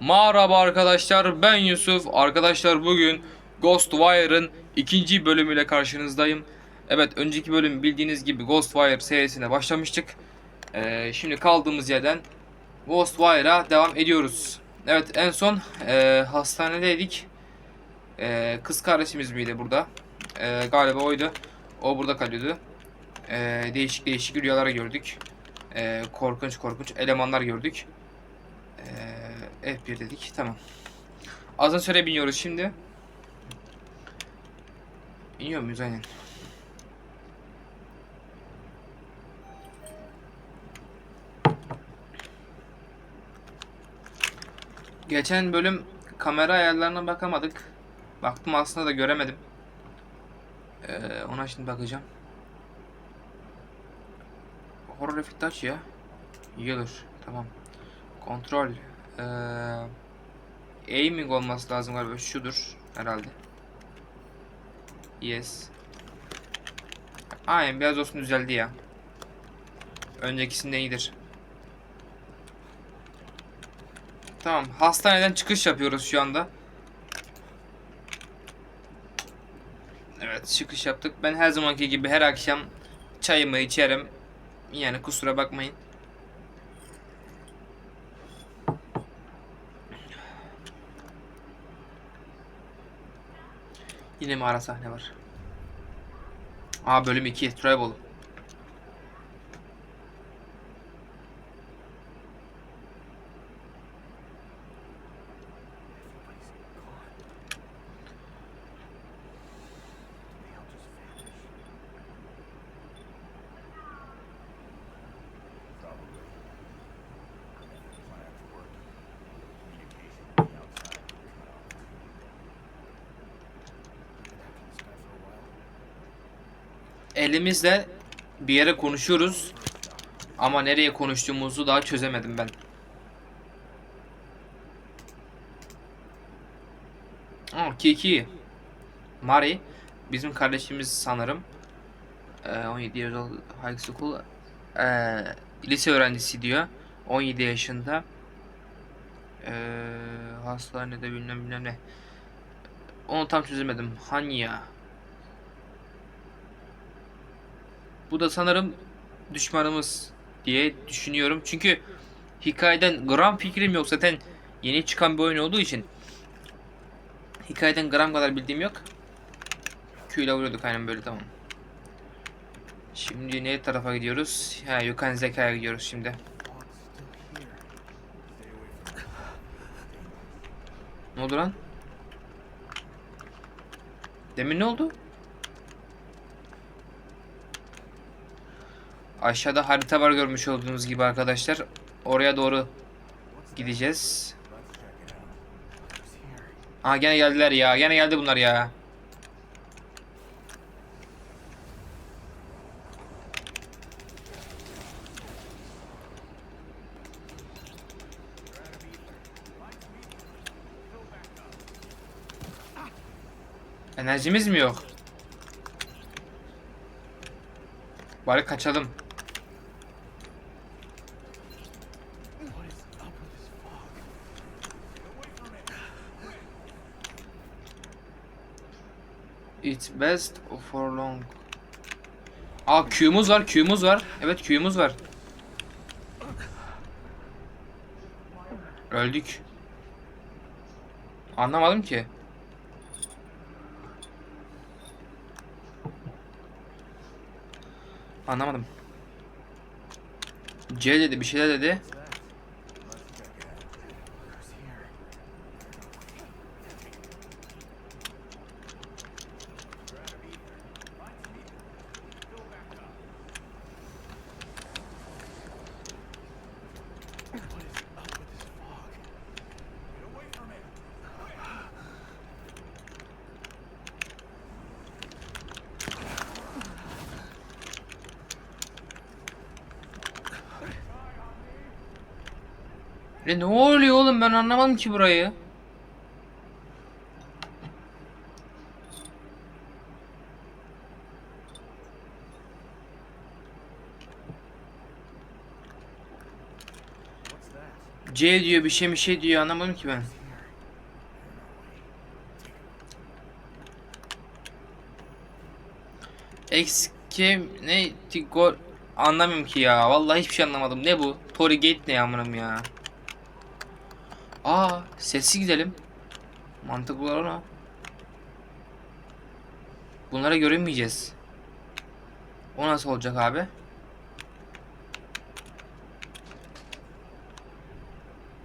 Merhaba arkadaşlar ben Yusuf. Arkadaşlar bugün Ghostwire'ın ikinci bölümüyle karşınızdayım. Evet önceki bölüm bildiğiniz gibi Ghostwire serisine başlamıştık. Ee, şimdi kaldığımız yerden Ghostwire'a devam ediyoruz. Evet en son e, hastanedeydik. E, kız kardeşimiz miydi burada? E, galiba oydu. O burada kalıyordu. E, değişik değişik rüyalar gördük. E, korkunç korkunç elemanlar gördük. Ee, F1 dedik. Tamam. Asansöre biniyoruz şimdi. İniyor muyuz? Aynen. Geçen bölüm kamera ayarlarına bakamadık. Baktım aslında da göremedim. Ee, ona şimdi bakacağım. Horror Effect aç ya. İyi olur. Tamam. Kontrol. Ee, aiming olması lazım galiba. Şudur herhalde. Yes. Aynen biraz olsun düzeldi ya. Öncekisinde iyidir. Tamam. Hastaneden çıkış yapıyoruz şu anda. Evet çıkış yaptık. Ben her zamanki gibi her akşam çayımı içerim. Yani kusura bakmayın. Yine mi ara sahne var? Aa bölüm 2 Travel. Elimizle bir yere konuşuyoruz. Ama nereye konuştuğumuzu daha çözemedim ben. Aa, Kiki. Mari. Bizim kardeşimiz sanırım. Ee, 17 years old high school. Ee, lise öğrencisi diyor. 17 yaşında. Ee, hastanede bilmem bilmem ne. Onu tam çözemedim. Hanya. Bu da sanırım düşmanımız diye düşünüyorum. Çünkü hikayeden gram fikrim yok. Zaten yeni çıkan bir oyun olduğu için hikayeden gram kadar bildiğim yok. Q ile vuruyorduk aynen böyle tamam. Şimdi ne tarafa gidiyoruz? Ha Yukan Zeka'ya gidiyoruz şimdi. Ne oldu lan? Demin ne oldu? Aşağıda harita var görmüş olduğunuz gibi arkadaşlar. Oraya doğru gideceğiz. Aa gene geldiler ya. Gene geldi bunlar ya. Enerjimiz mi yok? Bari kaçalım. It's best for long. Aa Q'muz var, Q'muz var. Evet Q'muz var. Öldük. Anlamadım ki. Anlamadım. C dedi bir şeyler dedi. E ne oluyor oğlum ben anlamadım ki burayı. C diyor bir şey bir şey diyor anlamadım ki ben. Eski ne Tigor anlamıyorum ki ya. Vallahi hiçbir şey anlamadım. Ne bu? Tory Gate ne amınım ya? Aa, sessiz gidelim. Mantıklı olan o. Bunlara görünmeyeceğiz. O nasıl olacak abi?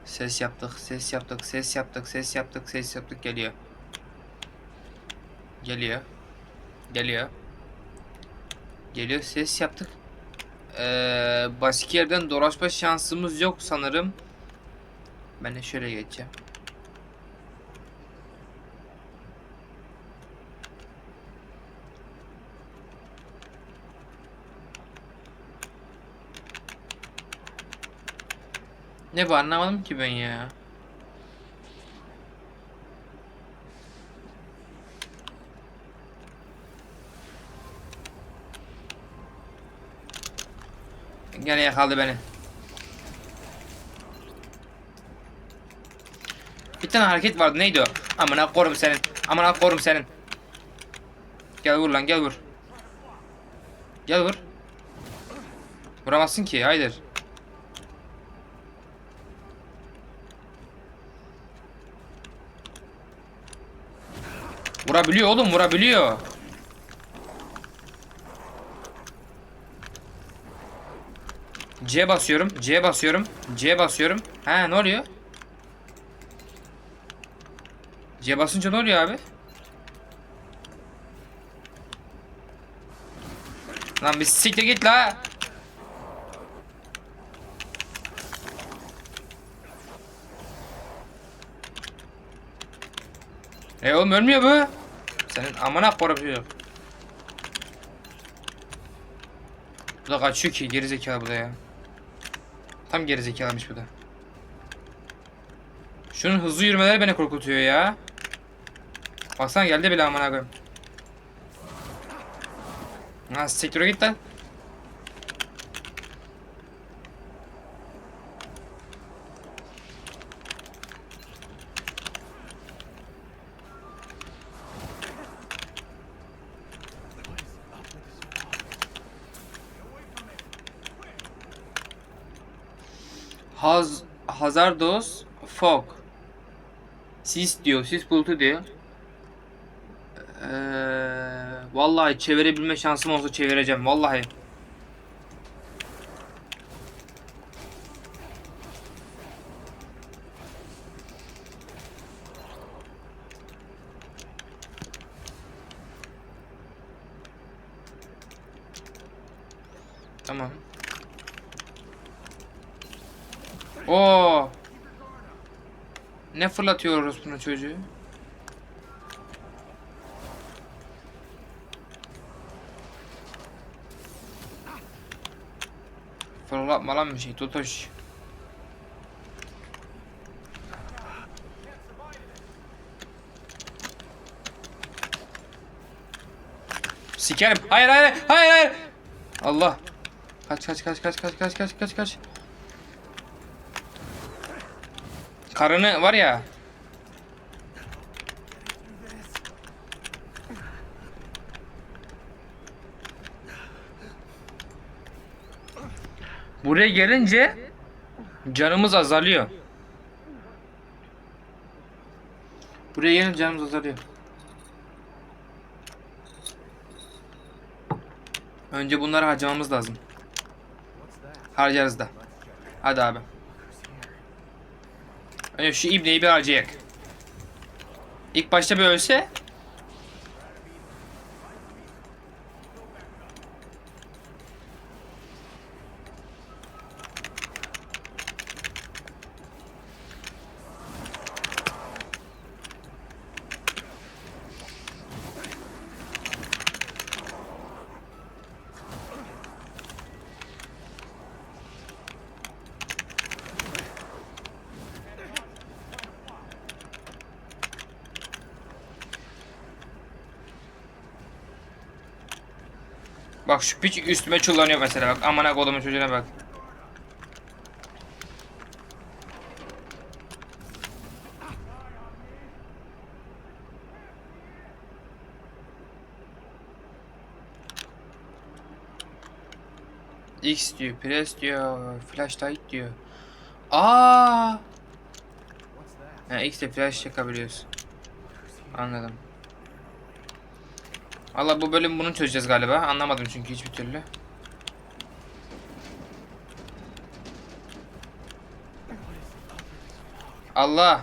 Ses yaptık, ses yaptık, ses yaptık, ses yaptık, ses yaptık geliyor. Geliyor. Geliyor. Geliyor, ses yaptık. Ee, başka yerden dolaşma şansımız yok sanırım. Ben de şöyle geçeceğim. Ne bu anlamadım ki ben ya. Gene yakaladı beni. Tane hareket vardı neydi o? Amına korum senin. Amına korum senin. Gel vur lan gel vur. Gel vur. Vuramazsın ki hayır. Vurabiliyor oğlum vurabiliyor. C basıyorum. C basıyorum. C basıyorum. Ha ne oluyor? C basınca ne oluyor abi? Lan bir siktir git la. E oğlum ölmüyor bu. Senin amına koyayım. Bu da kaçıyor ki geri zekalı bu da ya. Tam geri zekalıymış bu da. Şunun hızlı yürümeleri beni korkutuyor ya. Baksana geldi bile amına koyayım. Ha siktir git lan. Haz Hazardos Fog. Sis diyor, sis bulutu diyor. Ee, vallahi çevirebilme şansım olsa çevireceğim vallahi. Tamam. Oo. Ne fırlatıyoruz bunu çocuğu? Fırlatma lan bir şey tutuş. Sikerim. Hayır hayır hayır hayır. Allah. Kaç kaç kaç kaç kaç kaç kaç kaç kaç. Karını var ya. Buraya gelince canımız azalıyor. Buraya gelince canımız azalıyor. Önce bunları harcamamız lazım. Harcarız da. Hadi abi. Önce şu ibneyi bir harcayak. İlk başta bir ölse Bak şu piç üstüme çullanıyor mesela bak amına kodumun çocuğuna bak. X diyor, press diyor, flashlight diyor. Aa! Yani X ile flash yakabiliyoruz. Anladım. Valla bu bölüm bunu çözeceğiz galiba. Anlamadım çünkü hiçbir türlü. Allah!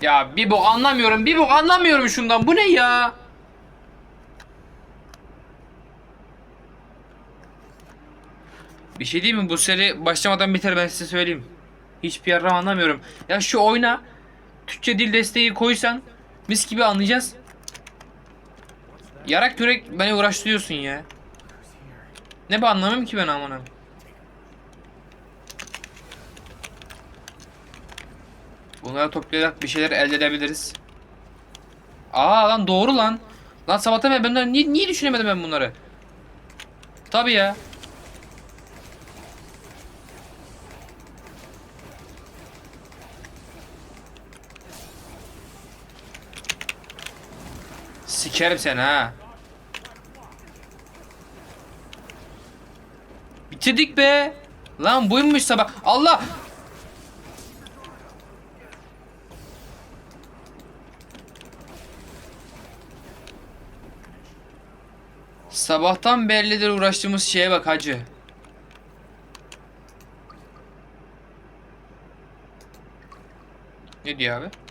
Ya bir bu anlamıyorum, bir bu anlamıyorum şundan. Bu ne ya? Bir şey değil mi? Bu seri başlamadan biter ben size söyleyeyim. Hiçbir yerden anlamıyorum. Ya şu oyuna Türkçe dil desteği koysan mis gibi anlayacağız. Yarak yürek beni uğraştırıyorsun ya. Ne bu anlamam ki ben amanım. Bunları toplayarak bir şeyler elde edebiliriz. Aa lan doğru lan. Lan sabahtan ben bunları niye, niye düşünemedim ben bunları? Tabii ya. Sikerim seni ha. Bitirdik be. Lan buymuş sabah. Allah. Sabahtan bellidir uğraştığımız şeye bak hacı. Ne diyor abi?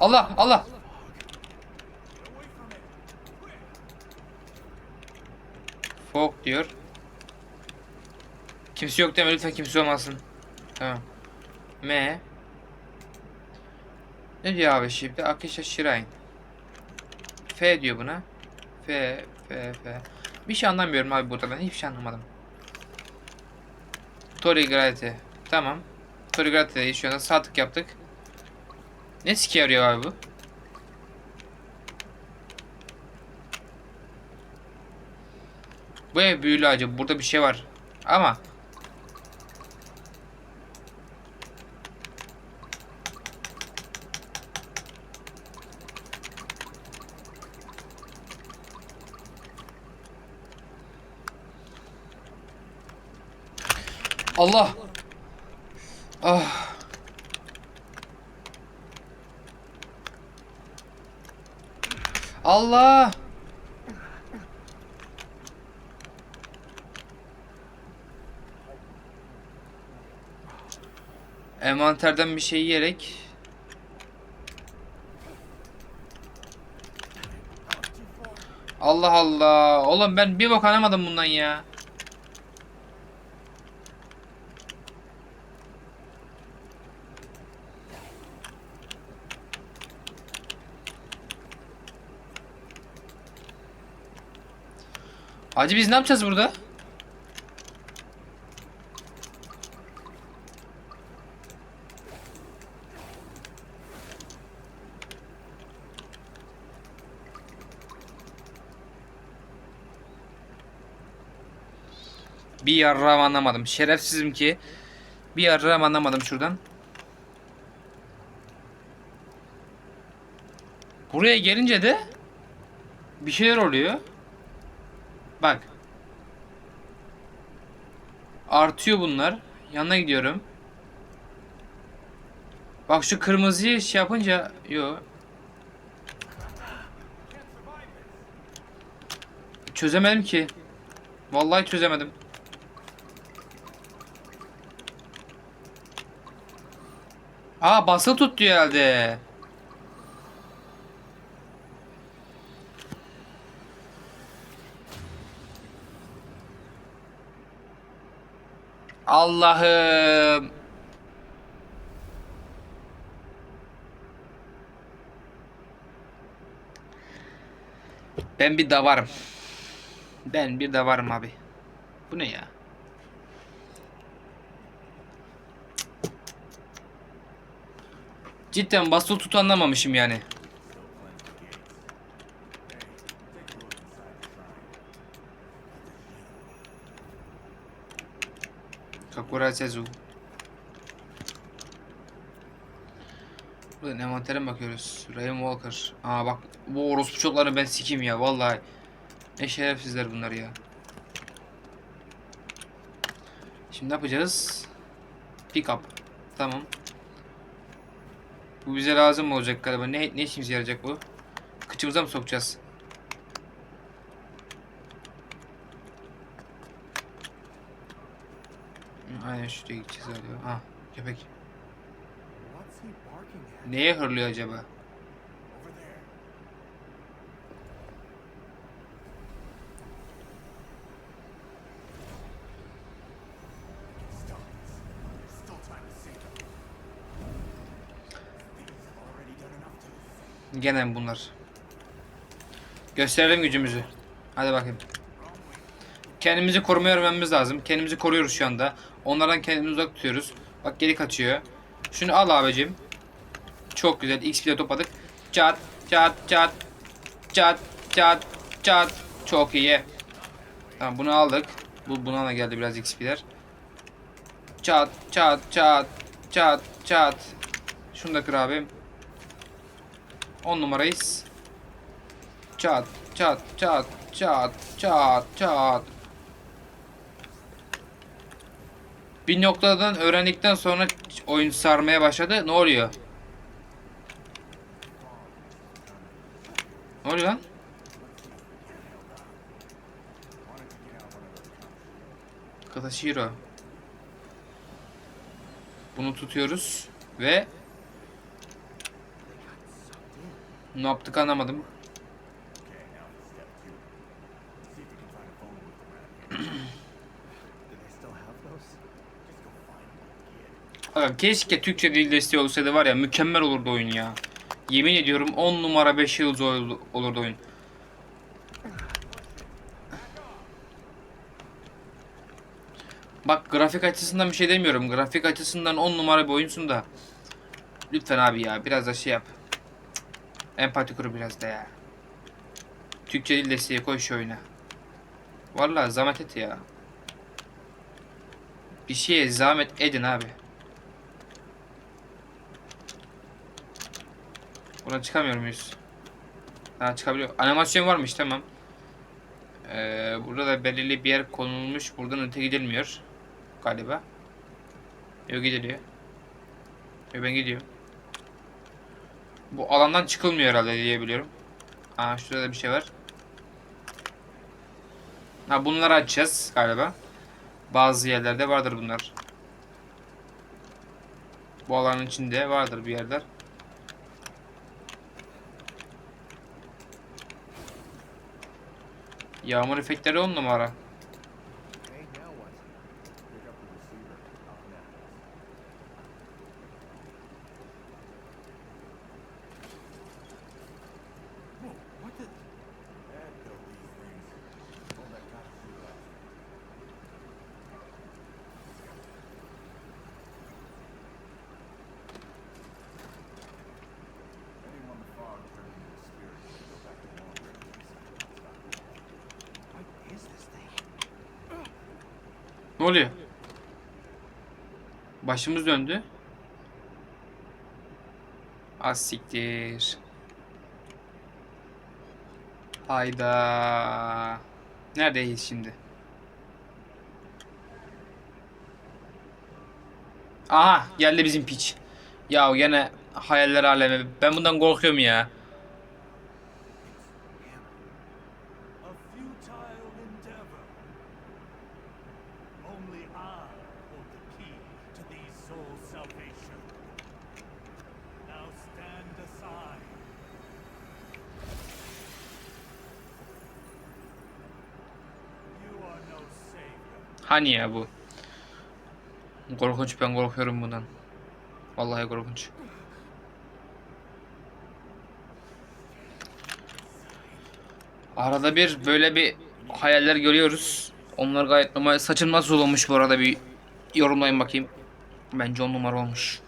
Allah Allah. Fog diyor. Kimse yok deme lütfen kimse olmasın. Tamam. M. Ne diyor abi şimdi? Akisha Shrine. F diyor buna. F, F, F. Bir şey anlamıyorum abi burada ben hiçbir şey anlamadım. Tori Gravity. Tamam. Tori Gravity'deyiz şu anda sağ tık yaptık. Ne siki yarıyor abi bu? Bu ev büyülü acı. Burada bir şey var. Ama Allah. Ah. Allah. Envanterden bir şey yiyerek Allah Allah. Oğlum ben bir bok anlamadım bundan ya. Hacı biz ne yapacağız burada? Bir yarrağım anlamadım. Şerefsizim ki. Bir yarrağım anlamadım şuradan. Buraya gelince de bir şeyler oluyor. Bak. Artıyor bunlar. Yanına gidiyorum. Bak şu kırmızıyı şey yapınca yo. Çözemedim ki. Vallahi çözemedim. Aa basılı tut diyor herhalde. Allah'ım. Ben bir davarım. Ben bir davarım abi. Bu ne ya? Cidden basılı tut anlamamışım yani. Gurasezu. Burada envantere bakıyoruz? Ryan Walker. Aa bak bu orospu çocuklarını ben sikeyim ya vallahi. Ne şerefsizler bunlar ya. Şimdi ne yapacağız? Pick up. Tamam. Bu bize lazım olacak galiba. Ne, ne işimize yarayacak bu? Kıçımıza mı sokacağız? Hı, Aynen şuraya gideceğiz galiba. Ha köpek. Neye hırlıyor acaba? Gene bunlar? Gösterelim gücümüzü. Hadi bakayım. Kendimizi korumaya öğrenmemiz lazım. Kendimizi koruyoruz şu anda. Onlardan kendimizi uzak tutuyoruz. Bak geri kaçıyor. Şunu al abicim. Çok güzel. XP'de topladık. Çat çat çat çat çat çat. Çok iyi. Tamam bunu aldık. Bu buna da geldi biraz XP'ler. Çat çat çat çat çat. Şunu da kır abim. 10 numarayız. Çat çat çat çat çat çat. Bir noktadan öğrendikten sonra oyun sarmaya başladı. Ne oluyor? Ne oluyor lan? Katashiro. Bunu tutuyoruz ve ne yaptık anlamadım. Keşke Türkçe dil desteği olsaydı var ya mükemmel olurdu oyun ya. Yemin ediyorum 10 numara 5 yıldız ol- olurdu oyun. Bak grafik açısından bir şey demiyorum. Grafik açısından 10 numara bir oyunsun da. Lütfen abi ya biraz da şey yap. Empati kur biraz da ya. Türkçe dil desteği koy şu oyuna. Vallahi zahmet et ya. Bir şeye zahmet edin abi. Buradan çıkamıyor muyuz? Ha çıkabiliyor. Animasyon varmış tamam. Ee, burada da belirli bir yer konulmuş. Buradan öte gidilmiyor. Galiba. Yok gidiliyor. Yok ben gidiyorum. Bu alandan çıkılmıyor herhalde diye biliyorum. Aa şurada da bir şey var. Ha bunları açacağız galiba. Bazı yerlerde vardır bunlar. Bu alanın içinde vardır bir yerler. Yağmur efektleri on numara. Başımız döndü. Az siktir. Hayda. Neredeyiz şimdi? Aha geldi bizim piç. Ya gene hayaller alemi. Ben bundan korkuyorum ya. Hani ya bu? Korkunç ben korkuyorum bundan. Vallahi korkunç. Arada bir böyle bir hayaller görüyoruz. Onlar gayet normal. Saçım nasıl olmuş bu arada bir yorumlayın bakayım. Bence on numara olmuş.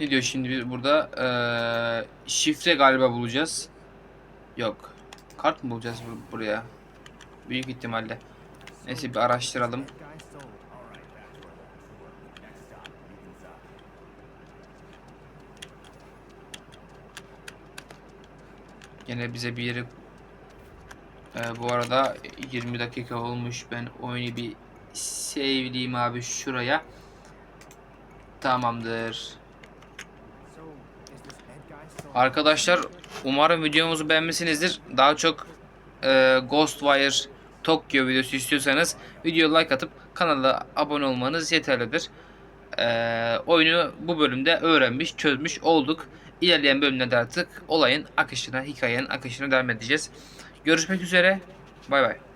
Ne diyor şimdi biz burada? Ee, şifre galiba bulacağız. Yok. Kart mı bulacağız bu- buraya? Büyük ihtimalle. Neyse bir araştıralım. Gene bize bir yeri Ee, bu arada 20 dakika olmuş. Ben oyunu bir save'leyeyim abi şuraya. Tamamdır. Arkadaşlar umarım videomuzu beğenmişsinizdir. Daha çok e, Ghostwire Tokyo videosu istiyorsanız video like atıp kanala abone olmanız yeterlidir. E, oyunu bu bölümde öğrenmiş, çözmüş olduk. İlerleyen bölümlerde artık olayın akışına, hikayenin akışına devam edeceğiz. Görüşmek üzere. Bay bay.